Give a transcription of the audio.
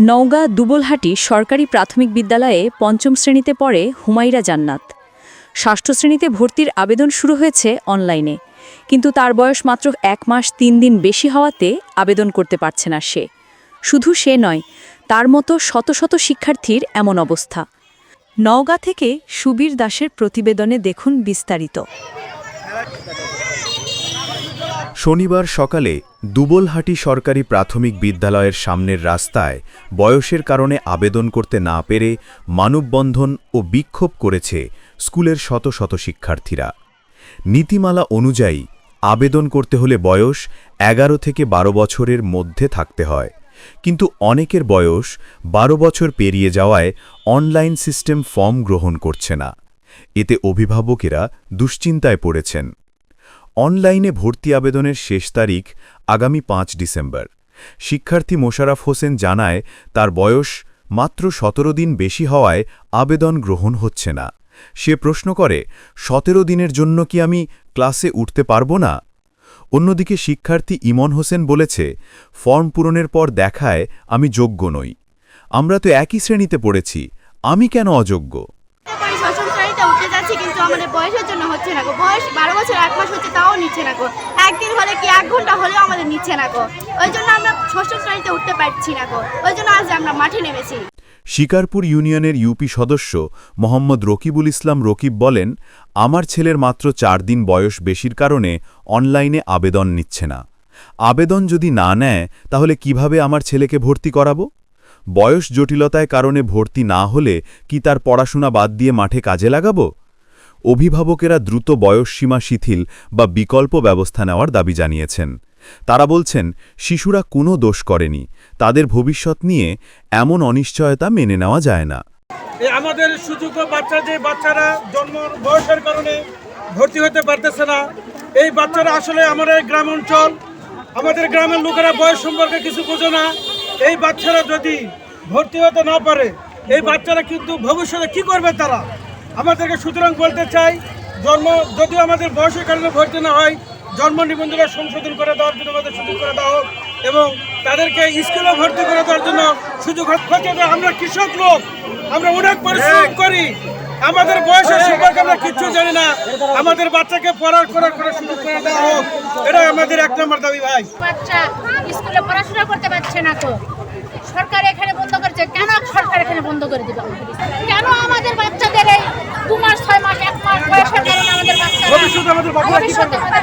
নওগাঁ দুবলহাটি সরকারি প্রাথমিক বিদ্যালয়ে পঞ্চম শ্রেণীতে পড়ে হুমাইরা জান্নাত। ষষ্ঠ শ্রেণীতে ভর্তির আবেদন শুরু হয়েছে অনলাইনে। কিন্তু তার বয়স মাত্র এক মাস তিন দিন বেশি হওয়াতে আবেদন করতে পারছে না সে। শুধু সে নয়, তার মতো শত শত শিক্ষার্থীর এমন অবস্থা। নওগাঁ থেকে সুবীর দাসের প্রতিবেদনে দেখুন বিস্তারিত। শনিবার সকালে দুবলহাটি সরকারি প্রাথমিক বিদ্যালয়ের সামনের রাস্তায় বয়সের কারণে আবেদন করতে না পেরে মানববন্ধন ও বিক্ষোভ করেছে স্কুলের শত শত শিক্ষার্থীরা। নীতিমালা অনুযায়ী আবেদন করতে হলে বয়স এগারো থেকে বারো বছরের মধ্যে থাকতে হয়। কিন্তু অনেকের বয়স বারো বছর পেরিয়ে যাওয়ায় অনলাইন সিস্টেম ফর্ম গ্রহণ করছে না। এতে অভিভাবকেরা দুশ্চিন্তায় পড়েছেন। অনলাইনে ভর্তি আবেদনের শেষ তারিখ আগামী পাঁচ ডিসেম্বর। শিক্ষার্থী মোশারফ হোসেন জানায়, তার বয়স মাত্র সতেরো দিন বেশি হওয়ায় আবেদন গ্রহণ হচ্ছে না। সে প্রশ্ন করে, সতেরো দিনের জন্য কি আমি ক্লাসে উঠতে পারব না? অন্যদিকে শিক্ষার্থী ইমন হোসেন বলেছে, ফর্ম পূরণের পর দেখায় আমি যোগ্য নই। আমরা তো একই শ্রেণীতে পড়েছি, আমি কেন অযোগ্য? শ্রেণীতে উঠতে কিন্তু আমাদের বয়সের জন্য হচ্ছে না গো। বয়স বারো বছর, এক মাস হচ্ছে, তাও নিচ্ছে না গো। একদিন হলে কি, এক ঘণ্টা হলেও আমাদের নিচ্ছে না গো। ওই জন্য আমরা উঠতে পারছি না গো। ওই জন্য আজ আমরা মাঠে নেমেছি। শিকারপুর ইউনিয়নের ইউপি সদস্য মোহাম্মদ রকিবুল ইসলাম রকিব বলেন, আমার ছেলের মাত্র চার দিন বয়স বেশির কারণে অনলাইনে আবেদন নিচ্ছে না। আবেদন যদি না নেয়, তাহলে কীভাবে আমার ছেলেকে ভর্তি করাবো? বয়স জটিলতায় কারণে ভর্তি না হলে কি তার পড়াশোনা বাদ দিয়ে মাঠে কাজে লাগাবো? অভিভাবকেরা দ্রুত বয়সসীমা শিথিল বা বিকল্প ব্যবস্থা নেওয়ার দাবি জানিয়েছেন। তারা বলছেন, শিশুরা কোনো দোষ করেনি। তাদের ভবিষ্যৎ নিয়ে এমন অনিশ্চয়তা মেনে নেওয়া যায় না। আমাদের সুযোগ্য বাচ্চা যে বাচ্চারা জন্ম বয়সের কারণে ভর্তি হতে পারতেছে না, এই বাচ্চারা আসলে আমাদের গ্রাম অঞ্চল, আমাদের গ্রামের লোকেরা বয়স সম্পর্কে কিছু বোঝে না। এই বাচ্চারা যদি ভর্তি হতে না পারে এই বাচ্চারা কিন্তু ভবিষ্যতে কি করবে তারা? আমাদেরকে সুতরাং বলতে চাই জন্ম যদিও আমাদের বয়সের কারণে ভর্তি না হয় জন্ম নিবন্ধন সংশোধন করে দেওয়ার জন্য আমাদের সুযোগ করে দেওয়া হোক এবং তাদেরকে স্কুলে ভর্তি করে দেওয়ার জন্য সুযোগ হচ্ছে আমরা কৃষক লোক আমরা অনেক পরিশ্রম করি আমাদের বয়সের সম্পর্কে আমরা কিচ্ছু জানি না। আমাদের বাচ্চাকে পড়ার করার করে সুযোগ করে দেওয়া হোক এটা আমাদের এক নম্বর দাবি ভাই। বাচ্চা স্কুলে পড়াশোনা করতে পারছে না তো। সরকার এখানে বন্ধ করেছে কেন সরকার এখানে বন্ধ করে দিবে? কেন আমাদের বাচ্চাদের এই দু মাস ছয় মাস এক মাস বয়সের কারণে আমাদের বাচ্চা ভবিষ্যতে আমাদের